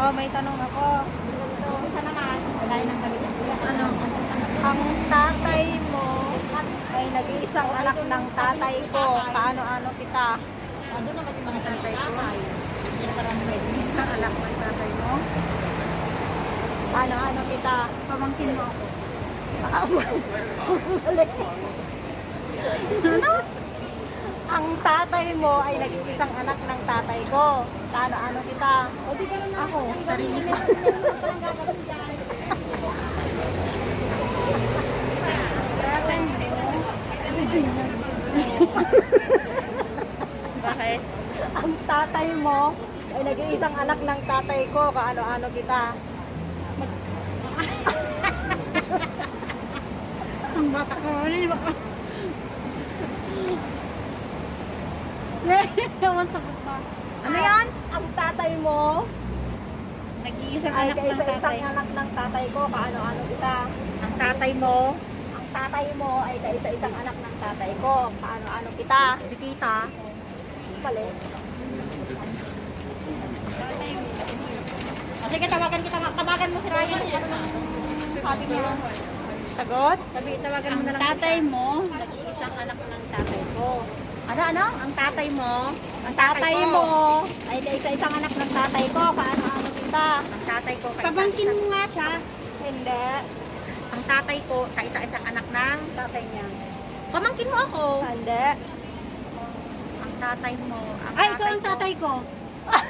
Oh, may tanong ako. Isa naman. Yun ang sabi. Ano? Ang tatay mo ay nag-iisang anak ng tatay ko. Kaano-ano kita? Ano naman yung mga tatay ko? Isang anak ng tatay mo? Kaano-ano kita? Pamangkin mo ako. ano? Ang tatay mo ay nag-iisang anak ng ko. Kaano-ano kita? Ako, sarili ko. Bakit? Ang tatay mo ay nag-iisang anak ng tatay ko. Kaano-ano kita? Ang bata ko. Ano yung baka? Naman sa bata. Ano yan? Ang tatay mo Nag-iisang ay anak ng tatay. anak ng tatay ko. Kaano-ano kita? Ang tatay mo. Ang tatay mo ay kaisa-isang anak ng tatay ko. Kaano-ano kita? Si tita. Pali. O sige, tawagan kita. Tawagan mo si Ryan. Sabi niya? Sagot? Sabi, tawagan mo na lang. tatay mo, Nag-iisang anak ng tatay ko. Ano, ano? Ang tatay mo. Ang tatay mo ay kaisa-isang anak ng tatay ko. Kaano-ano kita? Ang tatay ko. pabangkin mo nga siya. Hindi. Ang tatay ko, kaisa-isang anak ng Tatay niya. pamangkin mo ako. Hindi. Ang tatay mo. Ang Ay, ikaw ang tatay ko. Ang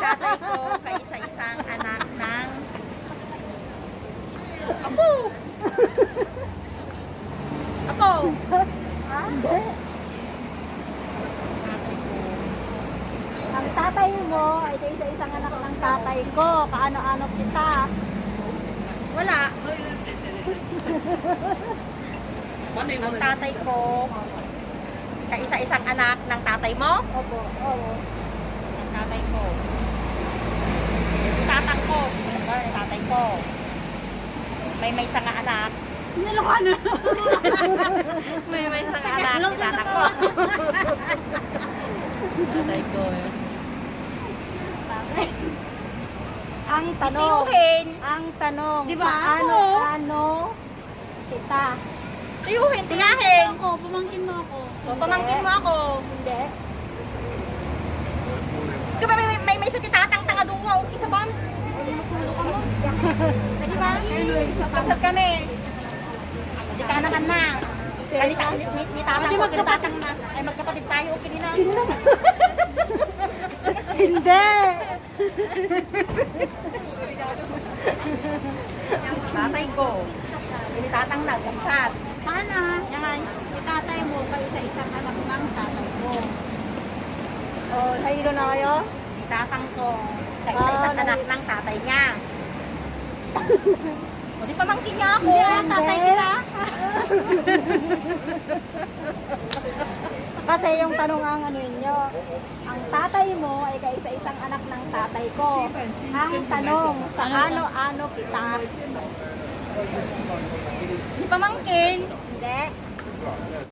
tatay ko, kaisa-isang anak ng Apo! Apo! Ha? Hindi. Ang tatay mo ay kaisa-isang anak ng tatay ko. Kaano-ano kita? Wala. Ang tatay ko, kaisa-isang anak ng tatay mo? Opo. Oo. Ang tatay ko. Tatang ko. Yung tatay ko? May may isang anak. Naloka na. May may isang anak. Tatang ko. tatay ko. Ang tanong. Tiyuhin. Ang tanong. Di ba? Paano, Oo. ano kita? Tiyuhin, tiyahin. Ako, pamangkin mo ako. O, pamangkin mo ako. Hindi. Di ba may, may, may isa titatang tanga doon wow. Isa ba? Di ba? Sapagod kami. Di ka naman na. Ka, ni, ni, ni tatang Pwede ko, magkapatid. tatang na. Ay magkapatid tayo, okay na. Hindi. Tatay ko. Ini tatang na, kumsat. Sana, yan, si tatay mo, kayo sa isang anak ng tatay ko. Oh, nahilo na kayo? Ni tatang ko. Sa isa-isang Ah, anak nai- ng tatay niya. O di pamangkin niya ako. Hindi, ah, tatay kita. Kasi yung tanong ang ano ninyo, ang tatay mo ay kaisa-isang anak ng tatay ko. Ang tanong, paano-ano kita? Di pamangkin. Hindi.